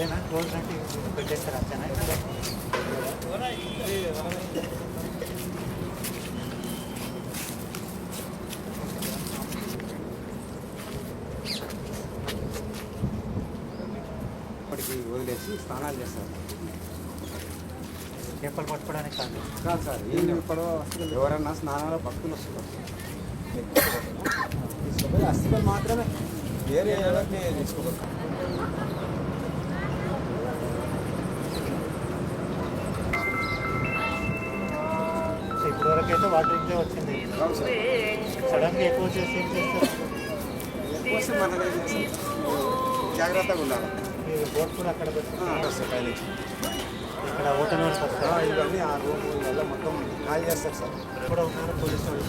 ఇదేనా క్లోజ్ అంటే పెట్టేస్తారు? అంతేనా ఇప్పటికి వదిలేసి స్నానాలు చేస్తారు. చేపలు పట్టుకోవడానికి కాదు. కాదు సార్ ఏం ఇప్పుడు ఎవరన్నా స్నానాలు భక్తులు వస్తున్నారు. తీసుకుపోయి అస్థికలు మాత్రమే. వేరే ఎవరిని తీసుకోపోతాం. సో ఇప్పటివరకు అయితే వాటర్ ఇంట్లో వచ్చింది. సడన్గా ఎక్కువ చేసి ఏం చేస్తారు? జాగ్రత్తగా ఉండాలి. మీరు బోట్ కూడా అక్కడ. ఇక్కడ వస్తారు ఇవన్నీ ఆ రూమ్ ఇవన్నీ మొత్తం ఖాళీ చేస్తారు సార్. కూడా ఉన్నారు పోలీసు వాళ్ళు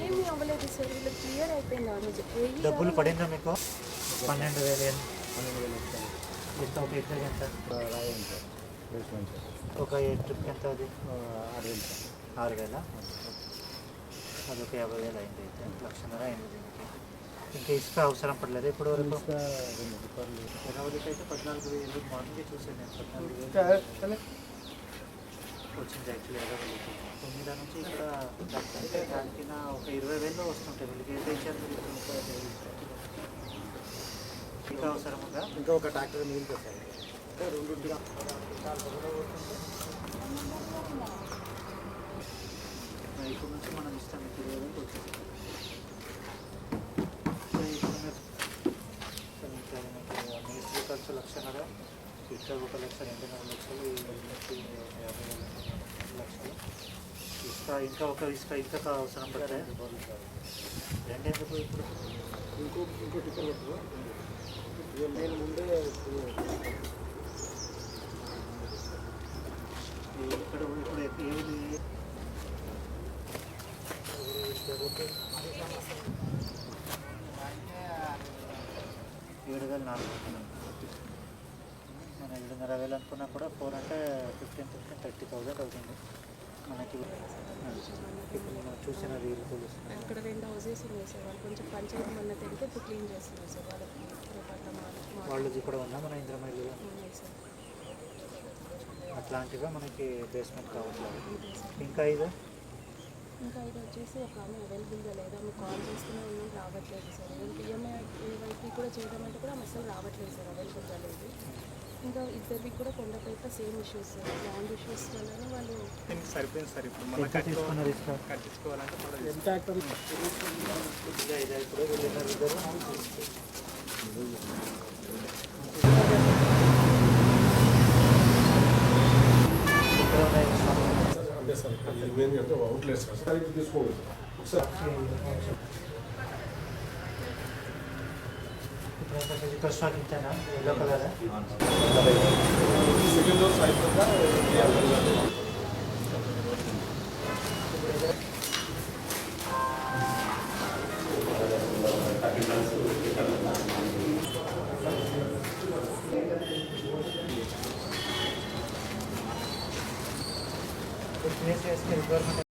ఏమీ అవ్వలేదు సార్ వీళ్ళు క్లియర్ అయిపోయింది ఆ రోజు వెయ్యి డబ్బులు పడిందా మీకు? పన్నెండు వేలు ఎంత ఎంత ఒక ఇద్దరికి ఎంత? ఒక ట్రిప్కి ఎంత అది? ఆరు వేలు? ఆరు వేల? అదొక యాభై వేలు అయింది అయితే. లక్షన్నర అయింది దీనికి. ఇంకా ఇసుక అవసరం పడలేదు. ఇప్పుడు వరకు ఎనభైకి అయితే పద్నాలుగు వేలు మార్నింగ్ చూసాను నేను. పద్నాలుగు వేలు. వచ్చింది యాక్చువల్లీ ఎర్రవల్లికి తొమ్మిది నుంచి ఇక్కడ అంటే దానికి నా ఒక ఇరవై వేలు వస్తుంటాయి. వీళ్ళకి ఎంత ఇచ్చారు మీరు? ఇప్పుడు. ఇంకా అవసరం ఉందా? ఇంకా ఒక ట్రాక్టర్ మిగిలిపోతుంది సార్ రెండు ఇప్పుడు నుంచి మనం ఇస్తాం. మీకు ఇరవై వేలు వచ్చింది సో ఇప్పుడు మీరు సో మీకు అది మీకు మేస్త్రి ఖర్చు లక్షన్నర ఇక్కడ ఒక లక్ష రెండున్నర లక్షలు యాభై లక్షలు. ఇసుక ఇంకా ఒక ఇసుక ఇంకా అవసరం పడతాయి రెండెందుకు ఇప్పుడు? ఇంకో ఇంకో టికెట్ నేను ముందే ఇక్కడ ఇప్పుడు ఏది? ఏడు వేలు నాలుగు వందలు. మన ఏడున్నర వేలు అనుకున్నా కూడా ఫోర్ అంటే ఫిఫ్టీన్ ఫిఫ్టీన్ థర్టీ థౌజండ్ అవుతుంది. మనకి ఇప్పుడు మనం చూసిన రీల్ తెలుస్తుంది ఇక్కడ రెండు హౌసెస్ ఉన్నాయి సార్. వాళ్ళు కొంచెం పంచాయతీ మొన్న తెలితే ఇప్పుడు క్లీన్ చేస్తున్నారు సార్. వాళ్ళకి వాళ్ళది కూడా ఉందా? మన ఇంద్రమైలు అట్లాంటివే? మనకి బేస్మెంట్ కావట్లేదు. ఇంకా ఇది? ఇంకా ఇది వచ్చేసి ఒక ఆమె అవైలబుల్గా లేదు ఆమె కాల్ చేస్తూనే ఉన్నాం రావట్లేదు సార్. ఇంకా ఈఎంఐ ఏవైపీ కూడా చేయడమంటే కూడా ఆమె అసలు రావట్లేదు సార్ అవైలబుల్గా లేదు ఇంకా ఇద్దరికి కూడా కొండపైట same issues sir. Land issues వల్ల వాళ్ళు సరిపోయింది సార్. ఇప్పుడు మనం కట్టించుకోవాలంటే ఎంత ఇప్పుడు వీళ్ళిద్దరు ఇద్దరు ఇక్కడ ఉన్నాయి అంటే సార్ ఇక్కడ ఏమైంది అంటే అవుట్లెట్ సార్ సార్ ఇప్పుడు తీసుకోండి. సార్ ఒకసారి ఇప్పుడు ఇక్కడ స్టాక్ ఇచ్చానా ఎల్లో కలర్? సెకండ్ డోస్ అయిపోయిందా ప్లేస్ చేసుకుని గవర్నమెంట్